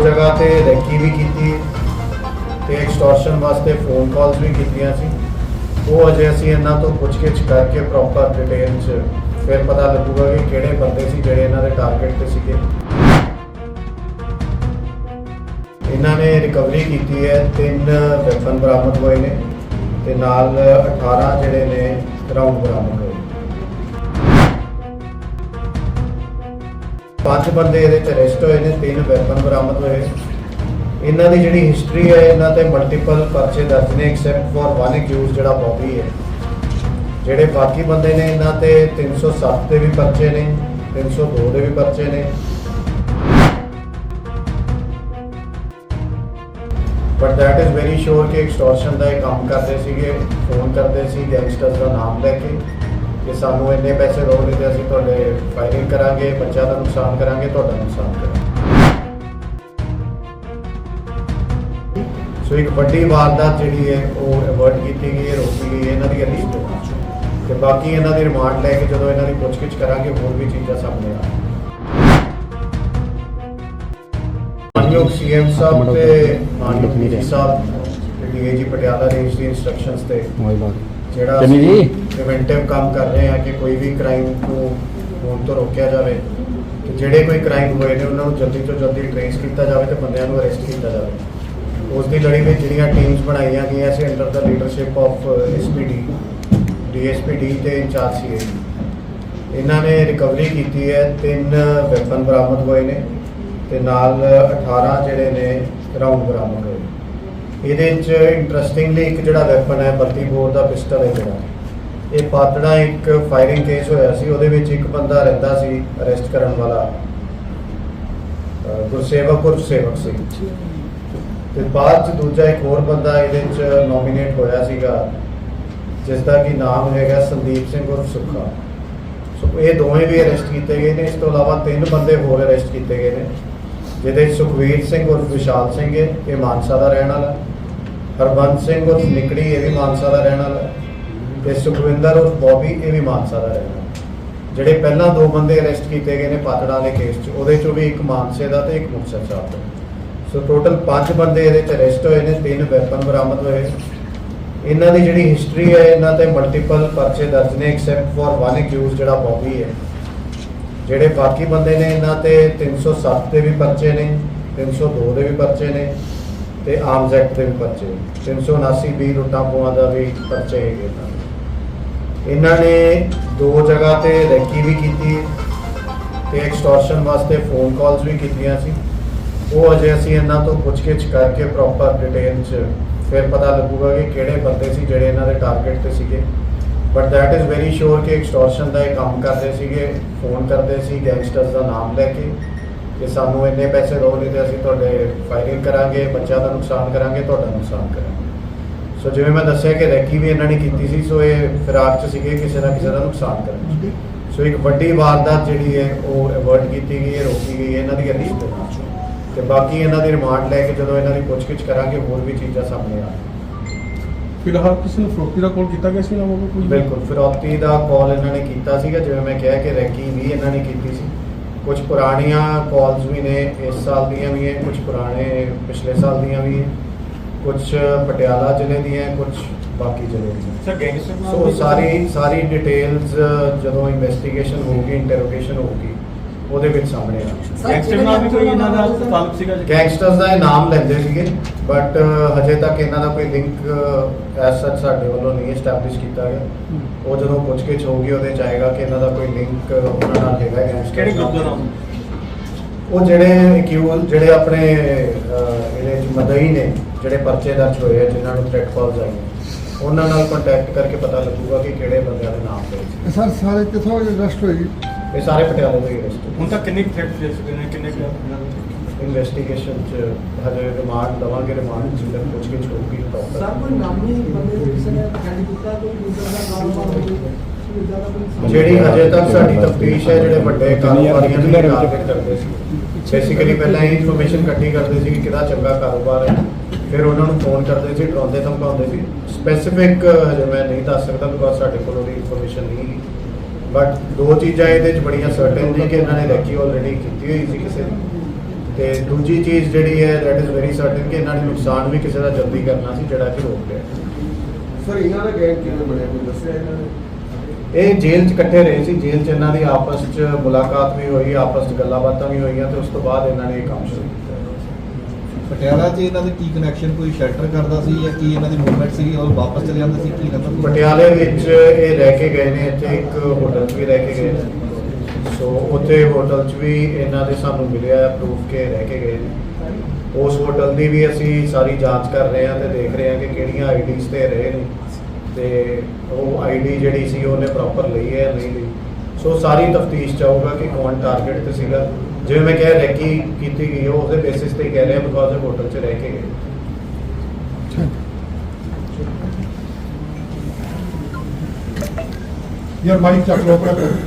ਜਗ੍ਹਾ ਤੇ ਰੈਕੀ ਵੀ ਕੀਤੀ ਤੇ ਐਕਸਟੋਰਸ਼ਨ ਵਾਸਤੇ ਫੋਨ ਕਾਲਸ ਵੀ ਕੀਤੀਆਂ ਸੀ। ਉਹ ਅਜੇ ਅਸੀਂ ਇਹਨਾਂ ਤੋਂ ਪੁੱਛਗਿੱਛ ਕਰਕੇ ਪ੍ਰੋਪਰ ਡਿਟੇਲ 'ਚ ਫਿਰ ਪਤਾ ਲੱਗੂਗਾ ਕਿ ਕਿਹੜੇ ਬੰਦੇ ਸੀ ਜਿਹੜੇ ਇਹਨਾਂ ਦੇ ਟਾਰਗੇਟ ਤੇ ਸੀਗੇ। ਇਹਨਾਂ ਨੇ ਰਿਕਵਰੀ ਕੀਤੀ ਹੈ, ਤਿੰਨ ਵੈਪਨ ਬਰਾਮਦ ਹੋਏ ਨੇ ਤੇ ਨਾਲ 18 ਜਿਹੜੇ ਨੇ ਰਾਉਂਡ ਬਰਾਮਦ ਹੋਏ। ਪੰਜ ਬੰਦੇ ਇਹਦੇ ਚ ਅਰੈਸਟ ਹੋਏ ਨੇ, ਤਿੰਨ ਵੈਪਨ ਬਰਾਮਦ ਹੋਏ। ਇਹਨਾਂ ਦੀ ਜਿਹੜੀ ਹਿਸਟਰੀ ਹੈ, ਇਹਨਾਂ ਤੇ ਮਲਟੀਪਲ ਪਰਚੇ ਦਰਜ ਨੇ ਐਕਸੈਪਟ ਫॉर ਵਨ ਅਕਿਊਜ਼ ਜਿਹੜਾ ਬੌਬੀ ਹੈ। ਜਿਹੜੇ ਬਾਕੀ ਬੰਦੇ ਨੇ, ਇਹਨਾਂ ਤੇ 307 ਦੇ ਵੀ ਪਰਚੇ ਨੇ 302 ਦੇ ਵੀ ਪਰਚੇ ਨੇ। But that is very sure ਕਿ ਐਕਸਟੋਰਸ਼ਨ ਦਾ ਇਹ ਕੰਮ ਕਰਦੇ ਸੀਗੇ ਫੋਨ ਕਰਦੇ ਸੀ ਗੈਂਗਸਟਰਸ ਦਾ ਨਾਮ ਲੈ ਕੇ। ਕਿ ਸਾਨੂੰ ਇੰਨੇ ਪੈਸੇ ਨਹੀਂ ਤੇ ਅਸੀਂ ਤੁਹਾਡੇ ਫਾਇਰਿੰਗ ਕਰਾਂਗੇ ਬੱਚਾ ਦਾ ਨੁਕਸਾਨ ਕਰਾਂਗੇ ਤੁਹਾਡਾ ਨੁਕਸਾਨ ਕਰਾਂਗੇ। ਸੋ ਇੱਕ ਵੱਡੀ ਵਾਰਦਾਤ ਜਿਹੜੀ ਹੈ ਉਹ ਅਵਰਟ ਕੀਤੀ ਗਈ ਹੈ ਰੋਕੀ ਗਈ ਹੈ ਇਹਨਾਂ ਦੀ ਅਰੈਸਟ ਤੇ ਬਾਕੀ ਇਹਨਾਂ ਦੀ ਰਿਮਾਂਡ ਲੈ ਕੇ ਜਦੋਂ ਇਹਨਾਂ ਦੀ ਪੁੱਛਗਿੱਛ ਕਰਾਂਗੇ ਹੋਰ ਵੀ ਚੀਜ਼ਾਂ ਸਾਹਮਣੇ ਆ ਮਾਨਯੋਗ ਸੀਐਮ ਸਾਹਿਬ ਤੇ ਮਾਨਯੋਗ ਡੀਜੀ ਸਾਹਿਬ ਡੀਏਜੀ ਪਟਿਆਲਾ ਰੇਂਜ ਦੀ ਇਨਸਟਰਕਸ਼ਨਸ ਤੇ। ਜਿਹੜਾ ਚੰਨੀ ਜੀ। ਪ੍ਰੀਵੈਂਟਿਵ ਕੰਮ ਕਰ ਰਹੇ ਆ ਕਿ ਕੋਈ ਵੀ ਕ੍ਰਾਈਮ ਨੂੰ ਹੋਣ ਤੋਂ ਰੋਕਿਆ ਜਾਵੇ ਕਿ ਜਿਹੜੇ ਕੋਈ ਕ੍ਰਾਈਮ ਹੋਏ ਨੇ ਉਹਨਾਂ ਨੂੰ ਜਲਦੀ ਤੋਂ ਜਲਦੀ ਟ੍ਰੇਸ ਕੀਤਾ ਜਾਵੇ ਤੇ ਬੰਦਿਆਂ ਨੂੰ ਅਰੈਸਟ ਕੀਤਾ ਜਾਵੇ। ਉਸ ਦੀ ਲੜੀ ਵਿੱਚ ਜਿਹੜੀਆਂ ਟੀਮਸ ਬਣਾਈਆਂ ਗਈਆਂ ਸੀ under the leadership of SPD DSPD ਤੇ ਇੰਚਾਰਜ ਸੀ ਇਹਨਾਂ ਨੇ ਰਿਕਵਰੀ ਕੀਤੀ ਹੈ ਤਿੰਨ ਵੈਪਨ ਬਰਾਮਦ ਹੋਏ ਨੇ ਤੇ ਨਾਲ 18 ਜਿਹੜੇ ਨੇ ਰਾਉਂਡ ਬਰਾਮਦ ਹੋਏ। ਇਹਦੇ ਚ ਇੰਟਰਸਟਿੰਗਲੀ ਇੱਕ ਜਿਹੜਾ ਵੈਪਨ ਹੈ 32 ਬੋਰ ਦਾ ਪਿਸਟਲ ਹੈ ਜਿਹੜਾ। ਇਹ ਪਾਤੜਾ ਇੱਕ ਫਾਇਰਿੰਗ ਕੇਸ ਹੋਇਆ ਸੀ, ਉਹਦੇ ਵਿੱਚ ਇੱਕ ਬੰਦਾ ਰਹਿੰਦਾ ਸੀ ਅਰੈਸਟ ਕਰਨ ਵਾਲਾ। ਅਹ ਗੁਰਸੇਵਕ ਉਰਫ ਸੇਵਕ ਸਿੰਘ ਤੇ ਬਾਅਦ ਚ ਦੂਜਾ ਇੱਕ ਹੋਰ ਬੰਦਾ ਇਹਦੇ ਚ ਨੋਮੀਨੇਟ ਹੋਇਆ ਸੀਗਾ ਜਿਸ ਦਾ ਕੀ ਨਾਮ ਹੈਗਾ ਸੰਦੀਪ ਸਿੰਘ ਉਰਫ ਸੁੱਖਾ। ਸੋ ਇਹ ਦੋਵੇਂ ਵੀ ਅਰੈਸਟ ਕੀਤੇ ਗਏ ਨੇ। ਇਸ ਤੋਂ ਇਲਾਵਾ ਤਿੰਨ ਬੰਦੇ ਹੋਰ ਅਰੈਸਟ ਕੀਤੇ ਗਏ ਨੇ, ਜਿਹਦੇ ਵਿੱਚ ਸੁਖਵੀਰ ਸਿੰਘ ਉਰਫ ਵਿਸ਼ਾਲ ਸਿੰਘ ਹੈ, ਇਹ ਮਾਨਸਾ ਦਾ ਰਹਿਣ ਵਾਲਾ। ਹਰਬੰਸ ਸਿੰਘ ਉਰਫ ਨਿਕੜੀ ਇਹ ਵੀ ਮਾਨਸਾ ਦਾ ਰਹਿਣ ਵਾਲਾ ਤੇ ਸੁਖਵਿੰਦਰ ਉਰਫ ਬੋਬੀ ਇਹ ਵੀ ਮਾਨਸਾ ਦਾ ਰਹਿਣ ਵਾਲਾ ਜਿਹੜੇ ਪਹਿਲਾਂ ਦੋ ਬੰਦੇ ਅਰੈਸਟ ਕੀਤੇ ਗਏ ਨੇ ਪਾਤੜਾ ਵਾਲੇ ਕੇਸ 'ਚ, ਉਹਦੇ 'ਚੋਂ ਵੀ ਇੱਕ ਮਾਨਸੇ ਦਾ ਤੇ ਇੱਕ ਮੁਕਤਸਰ ਸਾਹਿਬ ਦਾ। ਸੋ ਟੋਟਲ ਪੰਜ ਬੰਦੇ ਇਹਦੇ 'ਚ ਅਰੈਸਟ ਹੋਏ ਨੇ, ਤਿੰਨ ਵੈਪਨ ਬਰਾਮਦ ਹੋਏ ਇਹਨਾਂ ਦੀ ਜਿਹੜੀ ਹਿਸਟਰੀ ਹੈ, ਇਹਨਾਂ ਤੇ ਮਲਟੀਪਲ ਪਰਚੇ ਦਰਜ ਨੇ ਐਕਸੈਪਟ ਫॉर ਵਨ ਅਕਿਊਜ਼ ਜਿਹੜਾ ਬੋਬੀ ਹੈ। ਜਿਹੜੇ ਬਾਕੀ ਬੰਦੇ ਨੇ, ਇਹਨਾਂ ਤੇ 307 ਦੇ ਵੀ ਪਰਚੇ ਨੇ 302 ਦੇ ਵੀ ਪਰਚੇ ਨੇ। ਤੇ ਆਰਮਸ ਐਕਟ ਦੇ ਵੀ ਪਰਚੇ ਨੇ। 379 ਵੀ ਲੁੱਟਾਂ ਖੋਹਾਂ ਦਾ ਵੀ ਪਰਚੇ ਹੈਗੇ ਇਹਨਾਂ ਇਹਨਾਂ ਨੇ ਦੋ ਜਗ੍ਹਾ ਤੇ ਰੈਕੀ ਵੀ ਕੀਤੀ ਤੇ ਐਕਸਟੋਰਸ਼ਨ ਵਾਸਤੇ ਫੋਨ ਕਾਲਸ ਵੀ ਕੀਤੀਆਂ ਸੀ। ਉਹ ਅਜੇ ਅਸੀਂ ਇਹਨਾਂ ਤੋਂ ਪੁੱਛਗਿੱਛ ਕਰਕੇ ਪ੍ਰੋਪਰ ਡਿਟੇਲ 'ਚ ਫਿਰ ਪਤਾ ਲੱਗੂਗਾ ਕਿ ਕਿਹੜੇ ਬੰਦੇ ਸੀ, ਜਿਹੜੇ ਇਹਨਾਂ ਦੇ ਟਾਰਗੇਟ ਤੇ ਸੀਗੇ। But that is very sure ਕਿ ਐਕਸਟੋਰਸ਼ਨ ਦਾ ਇਹ ਕੰਮ ਕਰਦੇ ਸੀਗੇ ਫੋਨ ਕਰਦੇ ਸੀ ਗੈਂਗਸਟਰਸ ਦਾ ਨਾਮ ਲੈ ਕੇ। ਕਿ ਸਾਨੂੰ ਇੰਨੇ ਪੈਸੇ ਦਿਓ ਨਹੀਂ ਤੇ ਅਸੀਂ ਤੁਹਾਡੇ ਫਾਇਰਿੰਗ ਕਰਾਂਗੇ ਬੱਚਾ ਦਾ ਨੁਕਸਾਨ ਕਰਾਂਗੇ ਤੁਹਾਡਾ ਨੁਕਸਾਨ ਕਰਾਂਗੇ। ਸੋ ਜਿਵੇਂ ਮੈਂ ਦੱਸਿਆ ਕਿ ਰੈਕੀ ਵੀ ਇਹਨਾਂ ਨੇ ਕੀਤੀ ਸੀ ਸੋ ਇਹ ਫਿਰਾਕ 'ਚ ਸੀਗੇ ਕਿਸੇ ਨਾ ਕਿਸੇ ਦਾ ਨੁਕਸਾਨ ਕਰਨ। ਸੋ ਇੱਕ ਵੱਡੀ ਵਾਰਦਾਤ ਜਿਹੜੀ ਹੈ ਉਹ ਅਵਰਟ ਕੀਤੀ ਗਈ ਹੈ ਰੋਕੀ ਗਈ ਹੈ ਇਹਨਾਂ ਦੀ ਅਰੈਸਟ ਤੇ ਬਾਕੀ ਇਹਨਾਂ ਦੀ ਰਿਮਾਂਡ ਲੈ ਕੇ ਜਦੋਂ ਇਹਨਾਂ ਦੀ ਪੁੱਛਗਿੱਛ ਕਰਾਂਗੇ ਹੋਰ ਵੀ ਚੀਜ਼ਾਂ ਸਾਹਮਣੇ ਆ ਫਿਲਹਾਲ ਕਿਸੇ ਨੂੰ ਫਰੋਤੀ ਦਾ ਕਾਲ ਕੀਤਾ ਗਿਆ ਸੀ ਨਾ ਕੋਈ? ਬਿਲਕੁਲ ਫਿਰੌਤੀ ਦਾ ਕਾਲ ਇਹਨਾਂ ਨੇ ਕੀਤਾ ਸੀਗਾ ਜਿਵੇਂ ਮੈਂ ਕਿਹਾ ਕਿ ਰੈਕੀ ਵੀ ਇਹਨਾਂ ਨੇ ਕੀਤੀ ਸੀ। ਕੁਝ ਪੁਰਾਣੀਆਂ ਕਾਲਸ ਵੀ ਨੇ ਇਸ ਸਾਲ ਦੀਆਂ ਵੀ ਹੈ ਕੁਝ ਪੁਰਾਣੇ ਪਿਛਲੇ ਸਾਲ ਦੀਆਂ ਵੀ ਹੈ ਕੁਝ ਪਟਿਆਲਾ ਜ਼ਿਲ੍ਹੇ ਦੀਆਂ ਹੈ, ਕੁਝ ਬਾਕੀ ਜ਼ਿਲ੍ਹੇ ਦੀਆਂ ਸਰ ਗੈਂਗਸਟਰ ਸੋ ਸਾਰੀ ਸਾਰੀ ਡਿਟੇਲਸ ਜਦੋਂ ਇਨਵੈਸਟੀਗੇਸ਼ਨ ਹੋਊਗੀ ਇੰਟਰੋਗੇਸ਼ਨ ਹੋਊਗੀ ਉਹਦੇ ਵਿੱਚ ਸਾਹਮਣੇ ਆ। ਗੈਂਗਸਟਰ ਨਾਲ ਵੀ ਕੋਈ ਇਹਨਾਂ ਦਾ ਤਾਲੁਕ ਸੀਗਾ ਜੀ? ਗੈਂਗਸਟਰਸ ਦਾ ਇਹ ਨਾਮ ਲੈਂਦੇ ਸੀਗੇ ਬਟ ਹਜੇ ਤੱਕ ਇਹਨਾਂ ਦਾ ਕੋਈ ਲਿੰਕ ਐਸ ਸੱਚ ਸਾਡੇ ਵੱਲੋਂ ਨਹੀਂ ਐਸਟੈਬਲਿਸ਼ ਕੀਤਾ ਗਿਆ। ਉਹ ਜਦੋਂ ਪੁੱਛਗਿੱਛ ਹੋਊਗੀ ਉਹਦੇ ਚ ਆਏਗਾ ਕਿ ਇਹਨਾਂ ਦਾ ਕੋਈ ਲਿੰਕ ਉਹਨਾਂ ਨਾਲ ਹੈਗਾ ਗੈਂਗਸਟਰ ਕਿਹੜੇ ਗਰੁੱਪ ਦਾ? ਨਾਮ ਉਹ ਜਿਹੜੇ ਅਕਿਊਜ਼ ਜਿਹੜੇ ਆਪਣੇ ਇਹਦੇ ਚ ਮਦਈ ਨੇ ਜਿਹੜੇ ਪਰਚੇ ਦਰਜ ਹੋਏ ਆ ਜਿਨ੍ਹਾਂ ਨੂੰ ਥ੍ਰੈਟ ਕਾਲਸ ਆਈਆਂ ਉਹਨਾਂ ਨਾਲ ਕੰਟੈਕਟ ਕਰਕੇ ਪਤਾ ਲੱਗੂਗਾ ਕਿ ਕਿਹੜੇ ਬੰਦਿਆਂ ਦੇ ਨਾਮ ਸੀ ਸਰ ਸਾਰੇ ਕਿੱਥੋਂ ਅਰੈਸਟ ਹੋਏ ਜੀ? ਇਹ ਸਾਰੇ ਪਟਿਆਲੇ ਹੀ ਅਰੈਸਟ ਹੁਣ ਤੱਕ ਕਿੰਨੇ ਥ੍ਰੈਟ ਦੇ ਚੁੱਕੇ ਨੇ ਕਿੰਨੇ ਕੁ ਦੇ? ਇਨਵੈਸਟੀਗੇਸ਼ਨ ਚ ਹਜੇ ਰਿਮਾਂਡ ਦਵਾਂਗੇ ਰਿਮਾਂਡ ਚ ਜਦ ਪੁੱਛਗਿੱਛ ਹੋਊਗੀ ਸਰ ਤਾਂ ਕੋਈ ਨਾਮੀ ਬੰਦੇ ਨੂੰ ਕਿਸੇ ਨੇ ਹੈਂਡ ਕੀਤਾ ਕੋਈ ਦੂਸਰਾ ਦਾ ਕਾਰੋਬਾਰ ਹੋਵੇ ਦਾ ਜਿਹੜੀ ਹਜੇ ਤੱਕ ਸਾਡੀ ਤਫਤੀਸ਼ ਹੈ ਜਿਹੜੇ ਵੱਡੇ ਕਾਰੋਬਾਰੀਆਂ ਨੂੰ ਟਾਰਗੇਟ ਕਰਦੇ ਸੀ। ਬੇਸਿਕਲੀ ਪਹਿਲਾਂ ਇਹ ਇਨਫੋਰਮੇਸ਼ਨ ਇਕੱਠੀ ਕਰਦੇ ਸੀ ਕਿ ਕਿਹਦਾ ਚੰਗਾ ਕਾਰੋਬਾਰ ਹੈ। ਫਿਰ ਉਹਨਾਂ ਨੂੰ ਫੋਨ ਕਰਦੇ ਸੀ ਡਰਾਉਂਦੇ ਧਮਕਾਉਂਦੇ ਸੀ। ਸਪੈਸੀਫਿਕ ਹਜੇ ਮੈਂ ਨਹੀਂ ਦੱਸ ਸਕਦਾ ਬਿਕੋਜ਼ ਸਾਡੇ ਕੋਲ ਉਹਦੀ ਇਨਫੋਰਮੇਸ਼ਨ ਨਹੀਂ ਬਟ ਦੋ ਚੀਜ਼ਾਂ ਇਹਦੇ ਚ ਬੜੀਆਂ ਸਰਟਨ ਨੇ ਕਿ ਇਹਨਾਂ ਨੇ ਰੈਕੀ ਆਲਰੇਡੀ ਕੀਤੀ ਹੋਈ ਸੀ ਕਿਸੇ ਦੀ। ਤੇ ਦੂਜੀ ਚੀਜ਼ ਜਿਹੜੀ ਹੈ ਦੈਟ ਇਜ਼ ਵੈਰੀ ਸਰਟਨ ਕਿ ਇਹਨਾਂ ਨੇ ਨੁਕਸਾਨ ਵੀ ਕਿਸੇ ਦਾ ਜਲਦੀ ਕਰਨਾ ਸੀ ਜਿਹੜਾ ਕਿ ਰੋਕ ਲਿਆ। ਸਰ ਇਹਨਾਂ ਦਾ ਗੈਂਗ ਕਿਵੇਂ ਬਣਿਆ? ਕੋਈ ਦੱਸਿਆ ਇਹਨਾਂ ਨੇ? ਇਹ ਜੇਲ੍ਹ 'ਚ ਇਕੱਠੇ ਰਹੇ ਸੀ। ਜੇਲ੍ਹ 'ਚ ਇਹਨਾਂ ਦੀ ਆਪਸ 'ਚ ਮੁਲਾਕਾਤ ਵੀ ਹੋਈ ਆਪਸ 'ਚ ਗੱਲਾਂ ਬਾਤਾਂ ਵੀ ਹੋਈਆਂ ਤੇ ਉਸ ਤੋਂ ਬਾਅਦ ਇਹਨਾਂ ਨੇ ਇਹ ਕੰਮ ਸ਼ੁਰੂ ਕੀਤਾ। ਪਟਿਆਲਾ 'ਚ ਇਹਨਾਂ ਦੇ ਕੀ ਕਨੈਕਸ਼ਨ ਕੋਈ ਸ਼ੈਲਟਰ ਕਰਦਾ ਸੀ ਜਾਂ ਕੀ ਇਹਨਾਂ ਦੀ ਮੂਵਮੈਂਟ ਸੀ ਔਰ ਵਾਪਸ ਚਲੇ ਜਾਂਦੇ ਸੀ, ਕੀ ਕਰਦਾ ਸੀ ਪਟਿਆਲੇ ਵਿੱਚ ਇਹ ਰਹਿ ਕੇ ਗਏ ਨੇ, ਇੱਥੇ ਇੱਕ ਹੋਟਲ 'ਚ ਵੀ ਰਹਿ ਕੇ ਗਏ ਨੇ। ਸੋ ਉੱਥੇ ਹੋਟਲ 'ਚ ਵੀ ਇਹਨਾਂ ਦੇ ਸਾਨੂੰ ਮਿਲਿਆ ਪ੍ਰੂਫ ਕੇ ਰਹਿ ਕੇ ਗਏ ਨੇ। ਉਸ ਹੋਟਲ ਦੀ ਵੀ ਅਸੀਂ ਸਾਰੀ ਜਾਂਚ ਕਰ ਰਹੇ ਹਾਂ ਤੇ ਦੇਖ ਰਹੇ ਹਾਂ ਕਿ ਕਿਹੜੀਆਂ ਆਈਡੀਜ਼ ਤੇ ਰਹੇ ਨੇ। ਤੇ ਉਹ ਆਈਡੀ ਜਿਹੜੀ ਸੀ, ਉਹਨੇ ਪ੍ਰੋਪਰ ਲਈ ਹੈ ਜਾਂ ਨਹੀਂ ਲਈ। ਸੋ ਸਾਰੀ ਤਫਤੀਸ਼ ਚਾਹੂਗਾ ਕਿ ਕੌਣ ਟਾਰਗੇਟ ਤੇ ਸੀਗਾ। ਜਿਵੇਂ ਮੈਂ ਕਿਹਾ ਰੈਕੀ ਕੀਤੀ ਗਈ ਉਹ ਉਹਦੇ ਬੇਸਿਸ ਤੇ ਕਹਿ ਰਹੇ ਹਾਂ ਇਹ ਹੋਟਲ 'ਚ ਰਹਿ ਕੇ ਗਏ। ਯਾਰ ਮਾਈਕ ਚੱਕ ਲਓ ਆਪਣਾ।